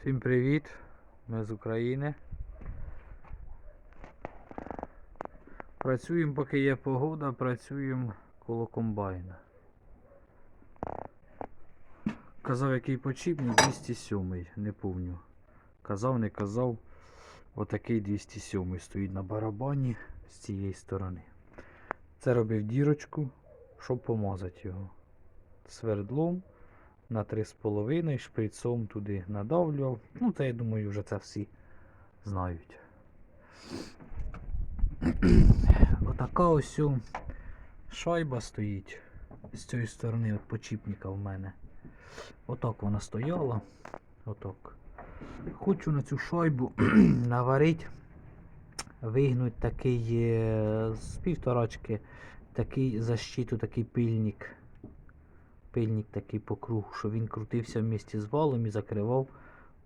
Всім привіт! Ми з України. Працюємо, поки є погода, працюємо коло комбайна. Казав, який почіпник 207, не помню. Казав, не казав. Отакий 207 стоїть на барабані з цієї сторони. Це робив дірочку, щоб помазати його. Свердлом на 3,5 шприцом туди надавлював. Ну, це я думаю, вже це всі знають. Отака ось шайба стоїть з цієї сторони от почіпника в мене. Отак вона стояла. Отак. Хочу на цю шайбу наварити, вигнуть такий е, з півторачки, такий защиту, такий пильник пильник такий по кругу, що він крутився в місті з валом і закривав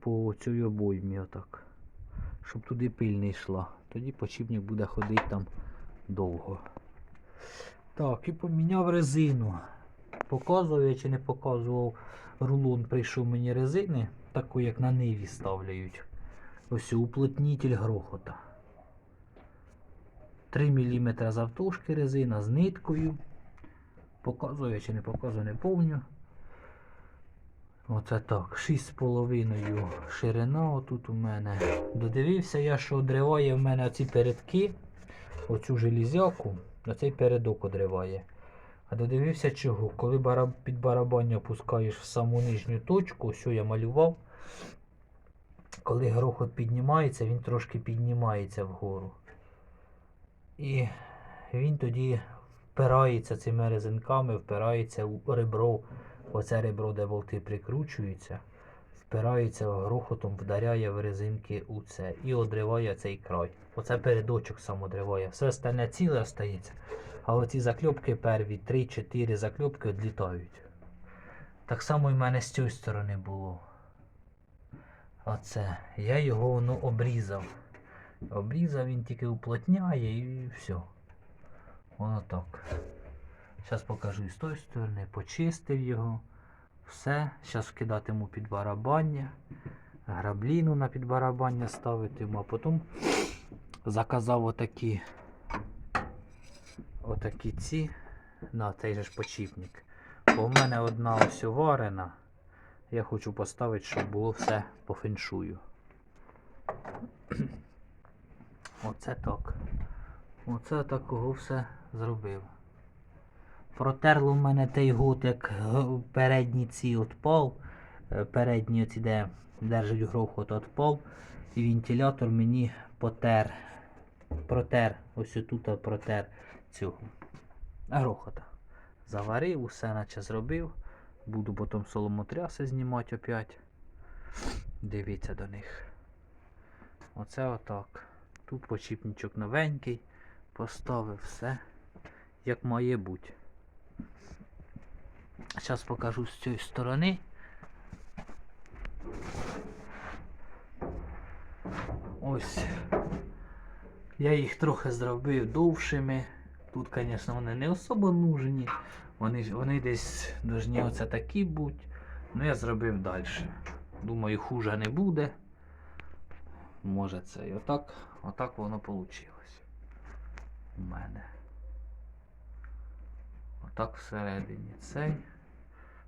по цій обоймі отак. Щоб туди пиль йшла. Тоді почіпник буде ходити там довго. Так, і поміняв резину. Показував я чи не показував рулон, прийшов мені резини, таку як на ниві ставляють. Ось уплотнитель грохота. 3 мм завтовшки резина з ниткою. Показую чи не показую, не помню. Оце так. 6,5 ширина отут у мене. Додивився я, що одриває в мене оці передки, оцю железяку, оцей передок одриває. А додивився чого? Коли бараб... під барабання опускаєш в саму нижню точку, що я малював, коли грохот піднімається, він трошки піднімається вгору. І він тоді впирається цими резинками, впирається у ребро, оце ребро, де болти прикручуються, впирається грохотом, вдаряє в резинки у це і одриває цей край. Оце передочок сам одриває. Все остальне ціле остається. А оці закльопки перві, 3-4 закльопки відлітають. Так само і в мене з цієї сторони було. Оце. Я його воно обрізав. Обрізав, він тільки уплотняє і все. Воно так. Зараз покажу і з тої сторони. Почистив його. Все. Зараз вкидатиму під барабання. Грабліну на підбарабання ставитиму, а потім заказав отакі. Отакі ці. На цей же ж почіпник. Бо в мене одна ось варена. Я хочу поставити, щоб було все по феншую. Оце так. Оце такого все зробив. Протерло в мене той гуд, як передні ці отпав. е, Передні оці, де держать грохот отпав. І вентилятор мені потер. Протер. Ось тут протер цього грохота. Заварив, усе наче зробив. Буду потім соломотряси знімати опять. Дивіться до них. Оце отак. Тут почіпничок новенький. Поставив все як має бути. Зараз покажу з цієї сторони. Ось. Я їх трохи зробив довшими. Тут, звісно, вони не особо нужні. Вони, вони десь должні оце такі бути. Ну я зробив далі. Думаю, хуже не буде. Може це і отак, отак воно вийшло. У мене. Отак всередині цей.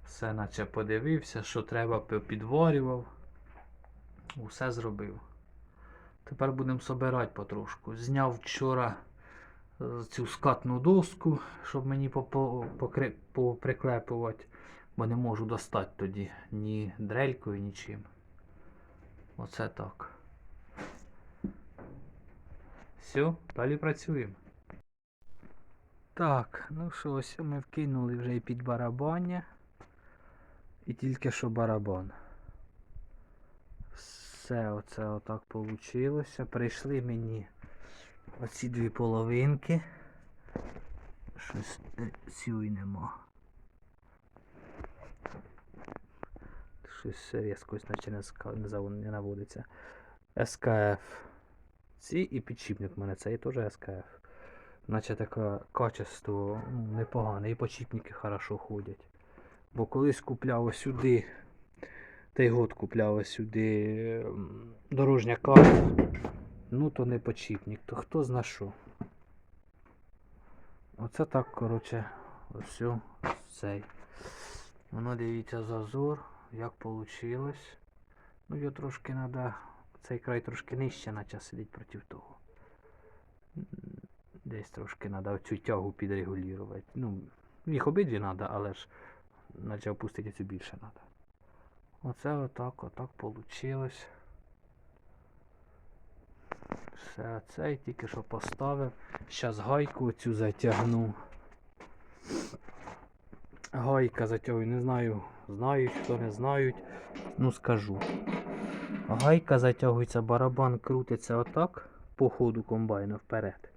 Все наче подивився, що треба підварював. Усе зробив. Тепер будемо собирати потрошку. Зняв вчора е, цю скатну доску, щоб мені поприклепувати, бо не можу достати тоді ні дрелькою, нічим. Оце так. Все, далі працюємо. Так, ну що, ось ми вкинули вже і під барабання. І тільки що барабан. Все оце отак вийшло. Прийшли мені оці дві половинки. Щось е, цієї нема. Щось різко наче не, наводиться. СКФ. Ці і підшипник в мене, це і теж СКФ. Наче таке качество непогане, і почіпники хорошо ходять. Бо колись купляв сюди Той год купляв сюди дорожня карта. Ну то не почіпник, то хто зна що. Оце так, коротше, ось цей. Воно дивіться зазор, як вийшло. Ну його трошки треба, цей край трошки нижче наче сидить проти того. Десь трошки треба цю тягу підрегулювати. Ну, їх обидві треба, але ж наче опустити цю більше треба. Оце отак, отак вийшло. Все, цей тільки що поставив. Зараз гайку цю затягну. Гайка затягую, не знаю, знають, хто не знають. Ну скажу. Гайка затягується, барабан крутиться отак по ходу комбайну вперед.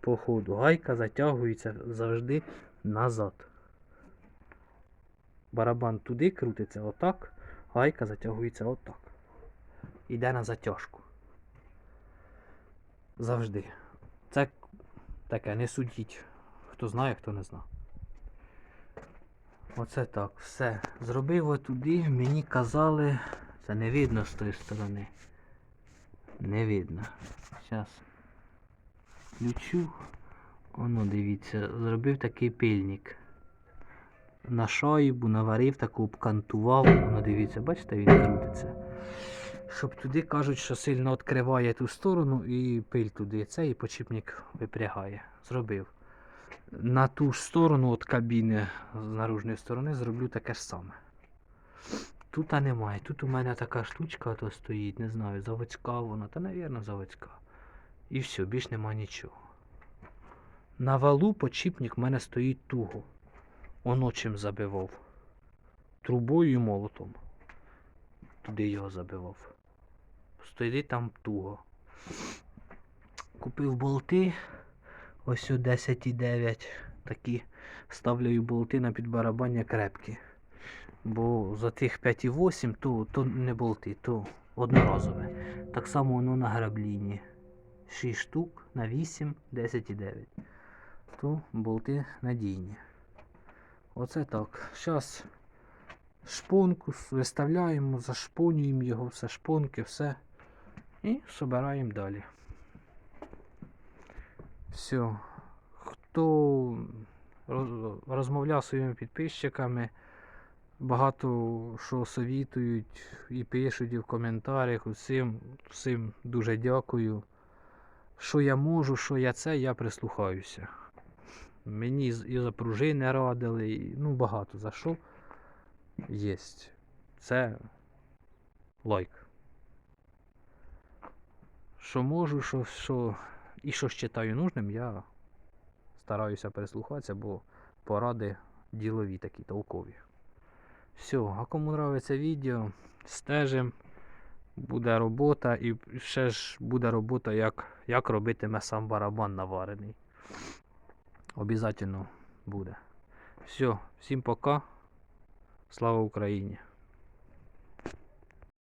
По ходу. Гайка затягується завжди назад. Барабан туди крутиться отак, гайка затягується отак. Іде на затяжку. Завжди. Це таке, не судіть. Хто знає, хто не знає. Оце так, все. Зробив отуди, мені казали, це не видно з тої сторони. Не видно. Зараз включу. Воно дивіться, зробив такий пильник. На шайбу наварив, таку обкантував. Воно дивіться, бачите, він крутиться. Щоб туди кажуть, що сильно відкриває ту сторону і пиль туди. Це і почіпник випрягає. Зробив. На ту сторону від кабіни з наружної сторони зроблю таке ж саме. Тут немає. Тут у мене така штучка то стоїть, не знаю, заводська вона, та, навірно, заводська. І все, більш нема нічого. На валу почіпник в мене стоїть туго. Воно чим забивав. Трубою і молотом. Туди його забивав. Стоїть там туго. Купив болти. Ось о 10,9. Такі ставлю болти на підбарабання крепкі. Бо за тих 5,8 то, то не болти, то одноразове. Так само воно на грабліні. 6 штук на 8, 10,9. То болти надійні. Оце так. Зараз шпонку виставляємо, зашпонюємо його, все шпонки, все. І збираємо далі. Все. Хто розмовляв зі своїми підписчиками, багато що совітують і пишуть і в коментарях. Усім, всім дуже дякую. Що я можу, що я це, я прислухаюся. Мені і за пружини радили, і, ну багато за що є. Це лайк. Що можу, що, що і що считаю нужним, я стараюся прислухатися, бо поради ділові такі толкові. Все, а кому нравиться відео, стежим. Буде робота і ще ж буде робота, як, як робитиме сам барабан наварений. Обязательно буде. Все, всім пока. Слава Україні!